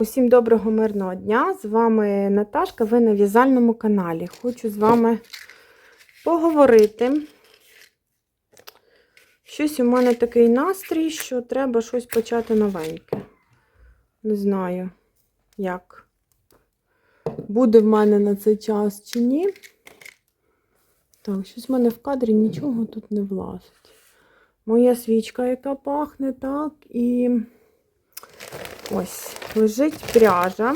Усім доброго мирного дня! З вами Наташка, ви на в'язальному каналі. Хочу з вами поговорити. Щось у мене такий настрій, що треба щось почати новеньке. Не знаю, як буде в мене на цей час чи ні. Так, щось в мене в кадрі нічого тут не влазить. Моя свічка, яка пахне, так, і ось лежить пряжа.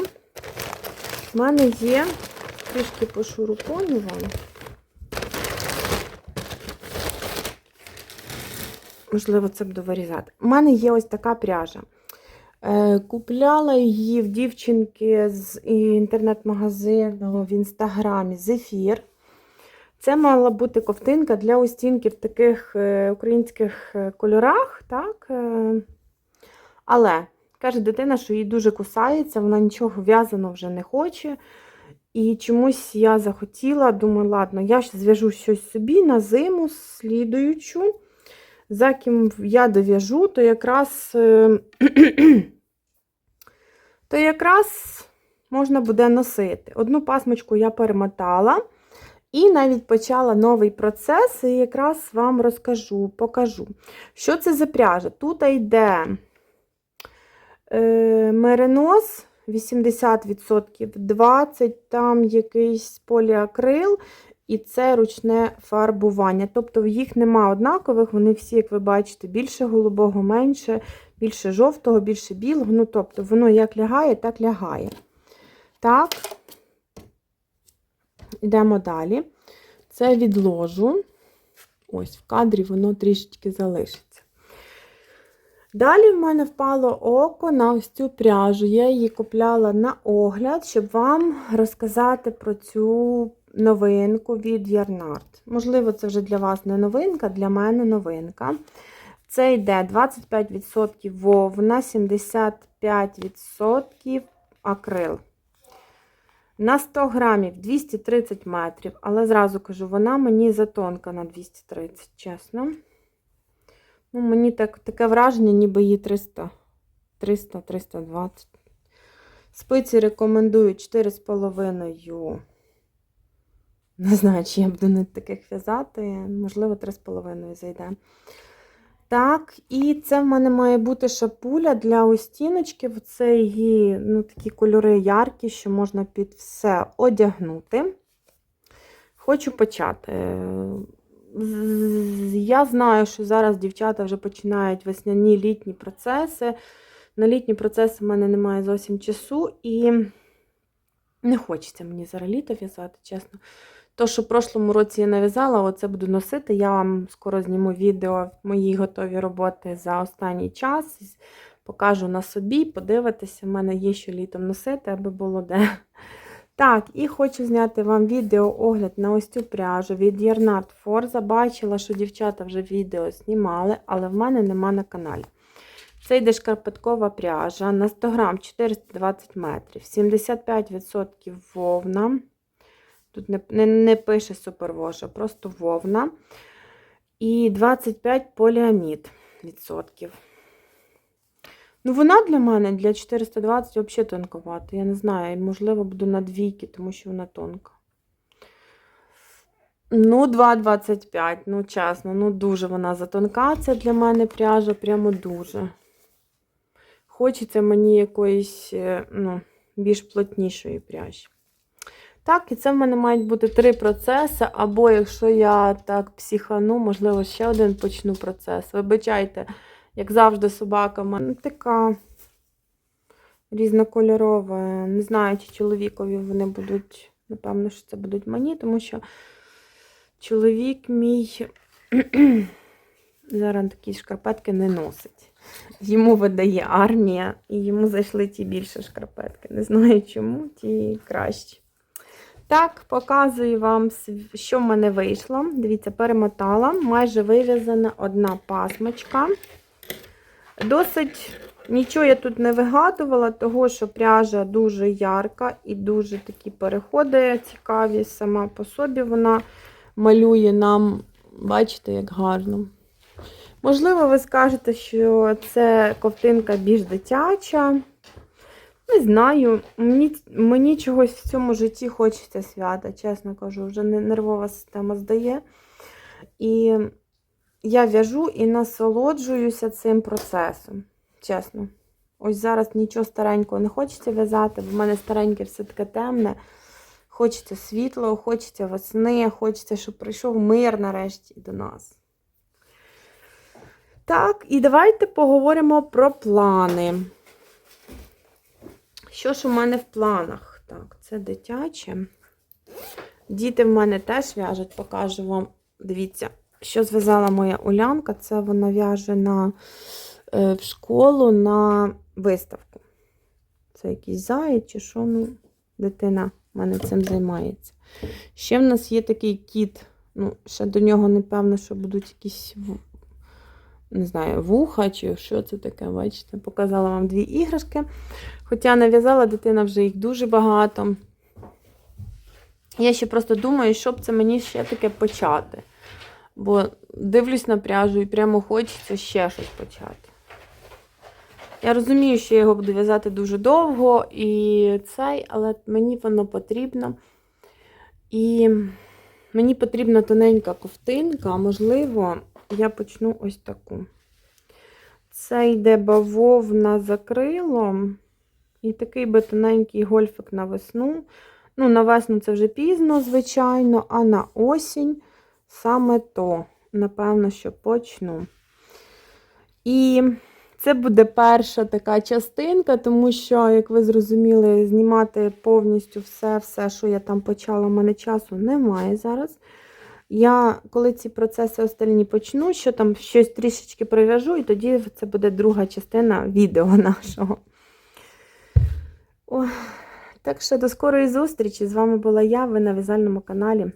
У мене є трішки пошурупоню вам. Можливо, це буду вирізати. У мене є ось така пряжа. Е, Купляла її в дівчинки з інтернет-магазину в інстаграмі Зефір. Це мала бути ковтинка для остінки в таких е, українських е, кольорах. так? Але каже дитина, що їй дуже кусається, вона нічого в'язаного вже не хоче. І чомусь я захотіла, думаю, ладно, я зв'яжу щось собі на зиму слідуючу. За ким я дов'яжу, то якраз, е, то якраз можна буде носити. Одну пасмочку я перемотала. І навіть почала новий процес, і якраз вам розкажу, покажу. Що це за пряжа? Тут йде меринос 80%, 20% там якийсь поліакрил, і це ручне фарбування. Тобто їх нема однакових, вони всі, як ви бачите, більше голубого, менше, більше жовтого, більше білого. Ну, тобто, воно як лягає, так лягає. Так. Йдемо далі. Це відложу. Ось, в кадрі воно трішечки залишиться. Далі в мене впало око на ось цю пряжу. Я її купляла на огляд, щоб вам розказати про цю новинку від Ярнард. Можливо, це вже для вас не новинка, для мене новинка. Це йде 25% вовна, 75% акрил. На 100 грамів 230 метрів, але зразу кажу, вона мені затонка на 230, чесно. Ну, Мені так, таке враження, ніби її 300, 300-320. Спиці рекомендую 4,5. Не знаю, чи я буду на таких в'язати. Можливо, 3,5 зайде. Так, і це в мене має бути шапуля для остіночки. Це її ну, такі кольори яркі, що можна під все одягнути. Хочу почати. Я знаю, що зараз дівчата вже починають весняні літні процеси. На літні процеси в мене немає зовсім часу, і не хочеться мені зараз літо в'язати, чесно. То, що в прошлому році я нав'язала, оце буду носити. Я вам скоро зніму відео мої готові роботи за останній час. Покажу на собі, подивитися, в мене є що літом носити, аби було де. Так, і хочу зняти вам відео-огляд на ось цю пряжу від Ярнард Forza. Бачила, що дівчата вже відео знімали, але в мене нема на каналі. Це йде шкарпеткова пряжа на 100 грам 420 метрів, 75% вовна. Тут не, не, не пише супервоша, просто вовна. І 25 поліамід відсотків. Ну, вона для мене для 420 взагалі тонковата. Я не знаю, можливо, буду на двійки, тому що вона тонка. Ну, 2,25, ну, чесно, ну дуже вона затонка. Це для мене пряжа, прямо дуже. Хочеться мені якоїсь, е, ну, більш плотнішої пряжі. Так, і це в мене мають бути три процеси, або якщо я так психану, можливо, ще один почну процес. Вибачайте, як завжди, собака мене така різнокольорова. Не знаю, чи чоловікові вони будуть, напевно, що це будуть мені, тому що чоловік мій зараз такі шкарпетки не носить. Йому видає армія, і йому зайшли ті більше шкарпетки. Не знаю чому, ті кращі. Так, показую вам, що в мене вийшло. Дивіться, перемотала, майже вив'язана одна пасмочка. Досить нічого я тут не вигадувала, того що пряжа дуже ярка і дуже такі переходи цікаві. Сама по собі вона малює нам, бачите, як гарно. Можливо, ви скажете, що це ковтинка більш дитяча. Не знаю, мені, мені чогось в цьому житті хочеться свята, чесно кажу, вже нервова система здає. І я в'яжу і насолоджуюся цим процесом. Чесно. Ось зараз нічого старенького не хочеться в'язати, бо в мене стареньке все таке темне. Хочеться світло, хочеться весни, хочеться, щоб прийшов мир нарешті до нас. Так, і давайте поговоримо про плани. Що ж у мене в планах? Так, це дитяче. Діти в мене теж в'яжуть, покажу вам. Дивіться, що зв'язала моя Улянка. Це вона в'яже на, е, в школу на виставку. Це якийсь заєць чи що, ну, дитина в мене цим займається. Ще в нас є такий кіт. Ну, ще до нього, напевно, що будуть якісь не знаю, вуха чи що це таке, бачите, показала вам дві іграшки. Хоча нав'язала дитина вже їх дуже багато. Я ще просто думаю, що б це мені ще таке почати. Бо дивлюсь на пряжу і прямо хочеться ще щось почати. Я розумію, що я його буду в'язати дуже довго і цей, але мені воно потрібно. І мені потрібна тоненька ковтинка, можливо, я почну ось таку. Це йде бавовна за крилом. І такий би тоненький гольфик на весну. Ну, на весну це вже пізно, звичайно, а на осінь саме то, напевно, що почну. І це буде перша така частинка, тому що, як ви зрозуміли, знімати повністю все, все, що я там почала, у мене часу немає зараз. Я, коли ці процеси остальні почну, що там щось трішечки прив'яжу, і тоді це буде друга частина відео нашого. О, так що до скорої зустрічі. З вами була я, ви на в'язальному каналі.